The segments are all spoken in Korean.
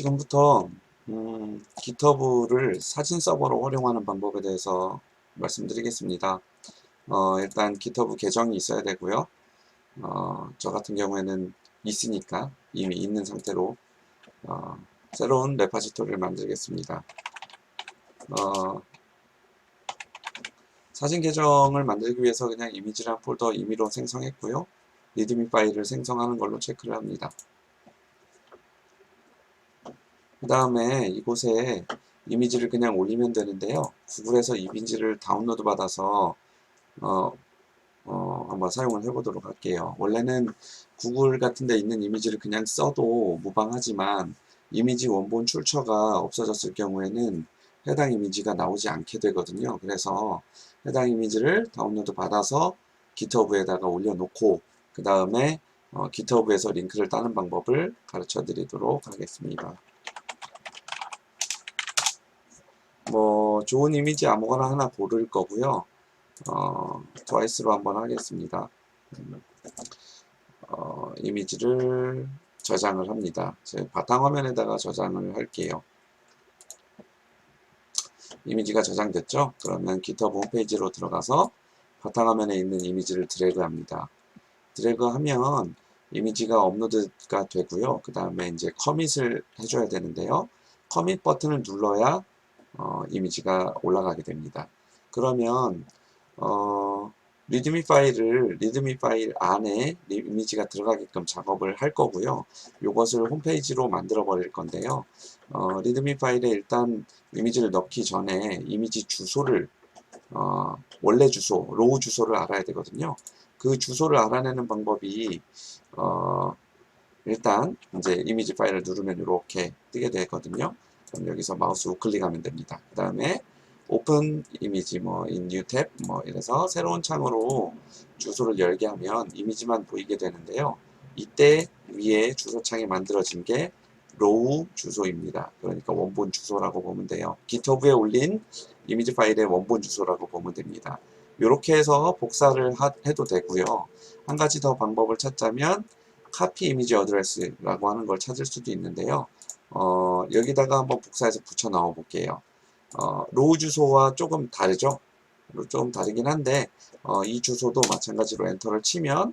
지금부터 음, GitHub를 사진 서버로 활용하는 방법에 대해서 말씀드리겠습니다. 어, 일단 GitHub 계정이 있어야 되고요. 어, 저 같은 경우에는 있으니까 이미 있는 상태로 어, 새로운 레파지토리를 만들겠습니다. 어, 사진 계정을 만들기 위해서 그냥 이미지란 폴더 임의로 생성했고요. 리드미 파일을 생성하는 걸로 체크를 합니다. 그 다음에 이곳에 이미지를 그냥 올리면 되는데요. 구글에서 이미지를 다운로드 받아서 어, 어, 한번 사용을 해보도록 할게요. 원래는 구글 같은 데 있는 이미지를 그냥 써도 무방하지만 이미지 원본 출처가 없어졌을 경우에는 해당 이미지가 나오지 않게 되거든요. 그래서 해당 이미지를 다운로드 받아서 GitHub에다가 올려놓고 그 다음에 어, GitHub에서 링크를 따는 방법을 가르쳐 드리도록 하겠습니다. 뭐 좋은 이미지 아무거나 하나 고를 거고요. 어, 트와이스로 한번 하겠습니다. 음, 어, 이미지를 저장을 합니다. 제 바탕화면에다가 저장을 할게요. 이미지가 저장됐죠? 그러면 GitHub 홈페이지로 들어가서 바탕화면에 있는 이미지를 드래그합니다. 드래그하면 이미지가 업로드가 되고요. 그 다음에 이제 커밋을 해줘야 되는데요. 커밋 버튼을 눌러야 어, 이미지가 올라가게 됩니다. 그러면 어, 리드미 파일을 리드미 파일 안에 이미지가 들어가게끔 작업을 할 거고요. 이것을 홈페이지로 만들어 버릴 건데요. 어, 리드미 파일에 일단 이미지를 넣기 전에 이미지 주소를 어, 원래 주소, 로우 주소를 알아야 되거든요. 그 주소를 알아내는 방법이 어, 일단 이제 이미지 파일을 누르면 이렇게 뜨게 되거든요. 그럼 여기서 마우스 우클릭하면 됩니다. 그 다음에 오픈 이미지 뭐 in new tab 뭐 이래서 새로운 창으로 주소를 열게 하면 이미지만 보이게 되는데요. 이때 위에 주소창에 만들어진 게 로우 주소입니다. 그러니까 원본 주소라고 보면 돼요. GitHub에 올린 이미지 파일의 원본 주소라고 보면 됩니다. 이렇게 해서 복사를 하, 해도 되고요. 한 가지 더 방법을 찾자면 카피 이미지 어드레스라고 하는 걸 찾을 수도 있는데요. 어, 여기다가 한번 복사해서 붙여 넣어 볼게요. 어, 로우 주소와 조금 다르죠? 좀 다르긴 한데 어, 이 주소도 마찬가지로 엔터를 치면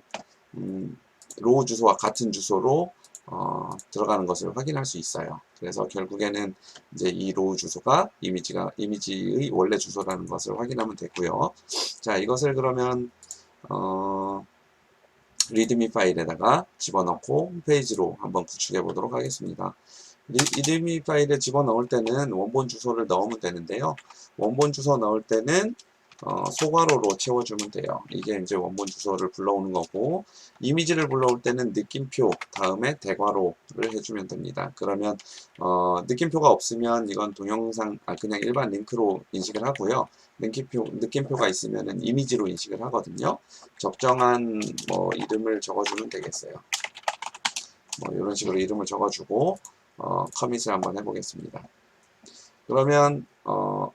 음, 로우 주소와 같은 주소로 어, 들어가는 것을 확인할 수 있어요. 그래서 결국에는 이제 이 로우 주소가 이미지가 이미지의 원래 주소라는 것을 확인하면 되고요. 자, 이것을 그러면 어, 리드미 파일에다가 집어넣고 홈페이지로 한번 구축해 보도록 하겠습니다. 리드미 파일에 집어넣을 때는 원본 주소를 넣으면 되는데요. 원본 주소 넣을 때는 어, 소괄호로 채워주면 돼요. 이게 이제 원본 주소를 불러오는 거고 이미지를 불러올 때는 느낌표 다음에 대괄호를 해주면 됩니다. 그러면 어, 느낌표가 없으면 이건 동영상 아, 그냥 일반 링크로 인식을 하고요. 느낌표 느낌표가 있으면은 이미지로 인식을 하거든요. 적정한 뭐 이름을 적어주면 되겠어요. 뭐 이런 식으로 이름을 적어주고 어, 커밋을 한번 해보겠습니다. 그러면 어,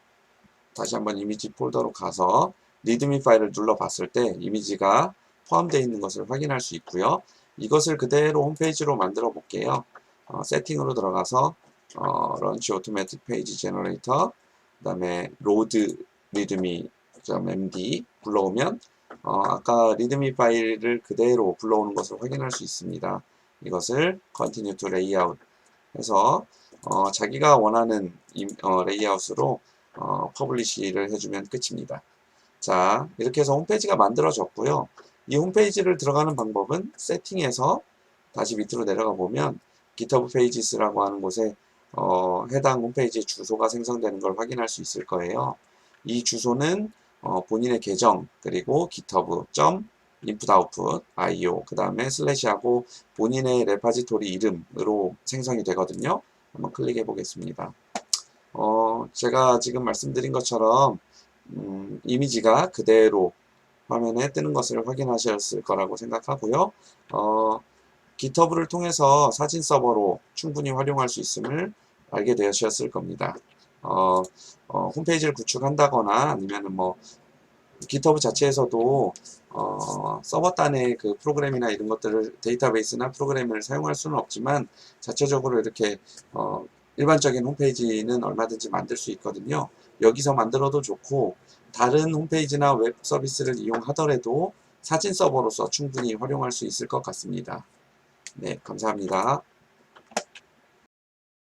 다시 한번 이미지 폴더로 가서 리드미 파일을 눌러 봤을 때 이미지가 포함되어 있는 것을 확인할 수 있고요. 이것을 그대로 홈페이지로 만들어 볼게요. 어, 세팅으로 들어가서 어, 런치 오토매틱 페이지 제너레이터 그 다음에 로드 리드미.md 불러오면 어, 아까 리드미 파일을 그대로 불러오는 것을 확인할 수 있습니다. 이것을 continue to layout 해서 어, 자기가 원하는 임, 어, 레이아웃으로 어, 퍼블리시를 해주면 끝입니다. 자, 이렇게 해서 홈페이지가 만들어졌고요. 이 홈페이지를 들어가는 방법은 세팅에서 다시 밑으로 내려가 보면 GitHub Pages라고 하는 곳에 어, 해당 홈페이지 주소가 생성되는 걸 확인할 수 있을 거예요. 이 주소는 어, 본인의 계정 그리고 input output io 그 다음에 슬래시하고 본인의 레파지토리 이름으로 생성이 되거든요. 한번 클릭해 보겠습니다. 어, 제가 지금 말씀드린 것처럼 음, 이미지가 그대로 화면에 뜨는 것을 확인하셨을 거라고 생각하고요. 어, GitHub를 통해서 사진 서버로 충분히 활용할 수 있음을 알게 되셨을 겁니다. 어, 어, 홈페이지를 구축한다거나 아니면 뭐 GitHub 자체에서도 어, 서버단의 그 프로그램이나 이런 것들을 데이터베이스나 프로그램을 사용할 수는 없지만 자체적으로 이렇게 어, 일반적인 홈페이지는 얼마든지 만들 수 있거든요. 여기서 만들어도 좋고 다른 홈페이지나 웹 서비스를 이용하더라도 사진 서버로서 충분히 활용할 수 있을 것 같습니다. 네, 감사합니다.